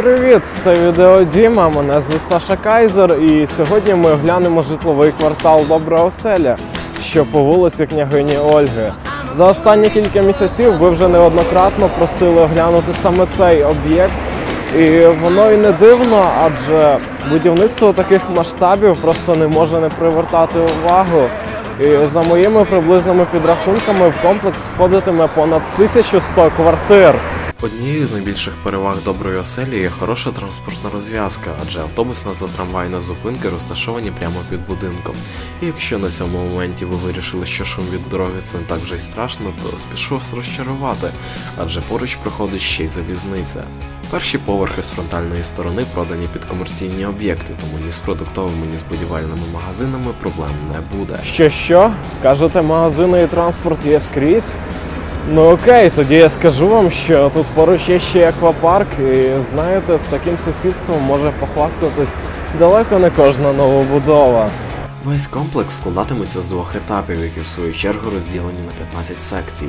Привіт, це відео Діма. Мене звуть Саша Кайзер, і сьогодні ми оглянемо житловий квартал Добра Оселя, що по вулиці княгині Ольги. За останні кілька місяців ви вже неоднократно просили оглянути саме цей об'єкт. І воно і не дивно, адже будівництво таких масштабів просто не може не привертати увагу. І за моїми приблизними підрахунками в комплекс входитиме понад 1100 квартир. Однією з найбільших переваг доброї оселі є хороша транспортна розв'язка, адже автобусна та трамвайна зупинки розташовані прямо під будинком. І якщо на цьому моменті ви вирішили, що шум від дороги це не так вже й страшно, то спішу вас розчарувати, адже поруч проходить ще й залізниця. Перші поверхи з фронтальної сторони продані під комерційні об'єкти, тому ні з продуктовими, ні з будівельними магазинами проблем не буде. Що що? Кажете, магазини і транспорт є скрізь? Ну окей, тоді я скажу вам, що тут поруч є ще аквапарк, і знаєте, з таким сусідством може похвастатись далеко не кожна новобудова. Весь комплекс складатиметься з двох етапів, які в свою чергу розділені на 15 секцій.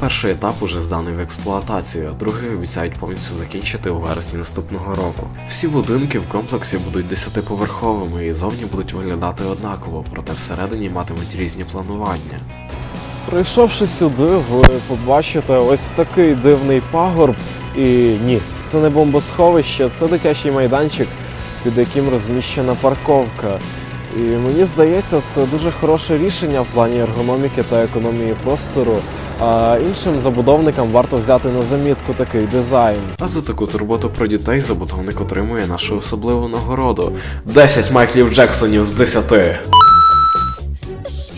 Перший етап уже зданий в експлуатацію, а другий обіцяють повністю закінчити у вересні наступного року. Всі будинки в комплексі будуть 10-поверховими і зовні будуть виглядати однаково, проте всередині матимуть різні планування. Прийшовши сюди, ви побачите ось такий дивний пагорб. І ні, це не бомбосховище, це дитячий майданчик, під яким розміщена парковка. І мені здається, це дуже хороше рішення в плані ергономіки та економії простору. А іншим забудовникам варто взяти на замітку такий дизайн. А за таку турботу про дітей забудовник отримує нашу особливу нагороду 10 Майклів Джексонів з 10.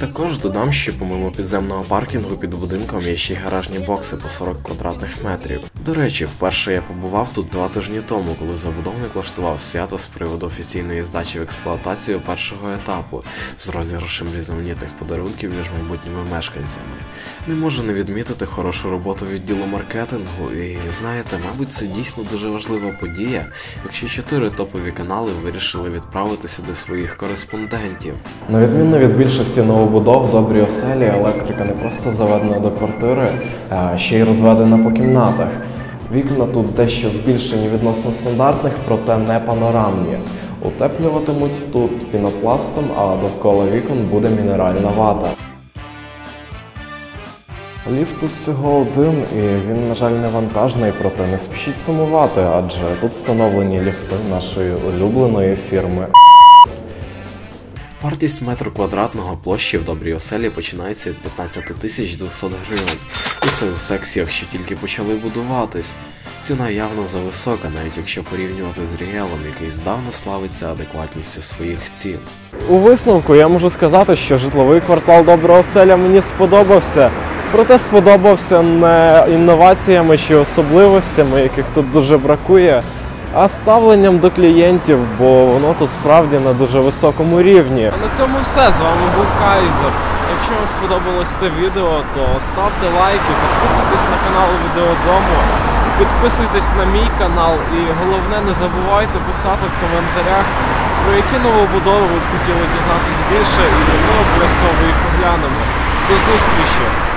Також додам, що помимо підземного паркінгу під будинком є ще й гаражні бокси по 40 квадратних метрів. До речі, вперше я побував тут два тижні тому, коли забудовник влаштував свято з приводу офіційної здачі в експлуатацію першого етапу з розіграшем різноманітних подарунків між майбутніми мешканцями. Не можу не відмітити хорошу роботу відділу маркетингу, і знаєте, мабуть, це дійсно дуже важлива подія, якщо чотири топові канали вирішили відправити сюди своїх кореспондентів. На відміну від більшості новобудов, в добрій оселі електрика не просто заведена до квартири, а ще й розведена по кімнатах. Вікна тут дещо збільшені відносно стандартних, проте не панорамні. Утеплюватимуть тут пінопластом, а довкола вікон буде мінеральна вата. Ліфт тут всього один, і він, на жаль, не вантажний, проте не спішіть сумувати, адже тут встановлені ліфти нашої улюбленої фірми. Вартість метру квадратного площі в добрій оселі починається від 15 тисяч 200 гривень. І це у секціях, що тільки почали будуватись. Ціна явно зависока, навіть якщо порівнювати з Ріелом, який здавна славиться адекватністю своїх цін. У висновку я можу сказати, що житловий квартал Добра оселя мені сподобався. Проте сподобався не інноваціями чи особливостями, яких тут дуже бракує, а ставленням до клієнтів, бо воно тут справді на дуже високому рівні. На цьому все. З вами був Кайзер. Якщо вам сподобалось це відео, то ставте лайки, підписуйтесь на канал Відеодому, підписуйтесь на мій канал і головне не забувайте писати в коментарях, про які новобудови ви б хотіли дізнатись більше, і ми обов'язково їх оглянемо. До зустрічі!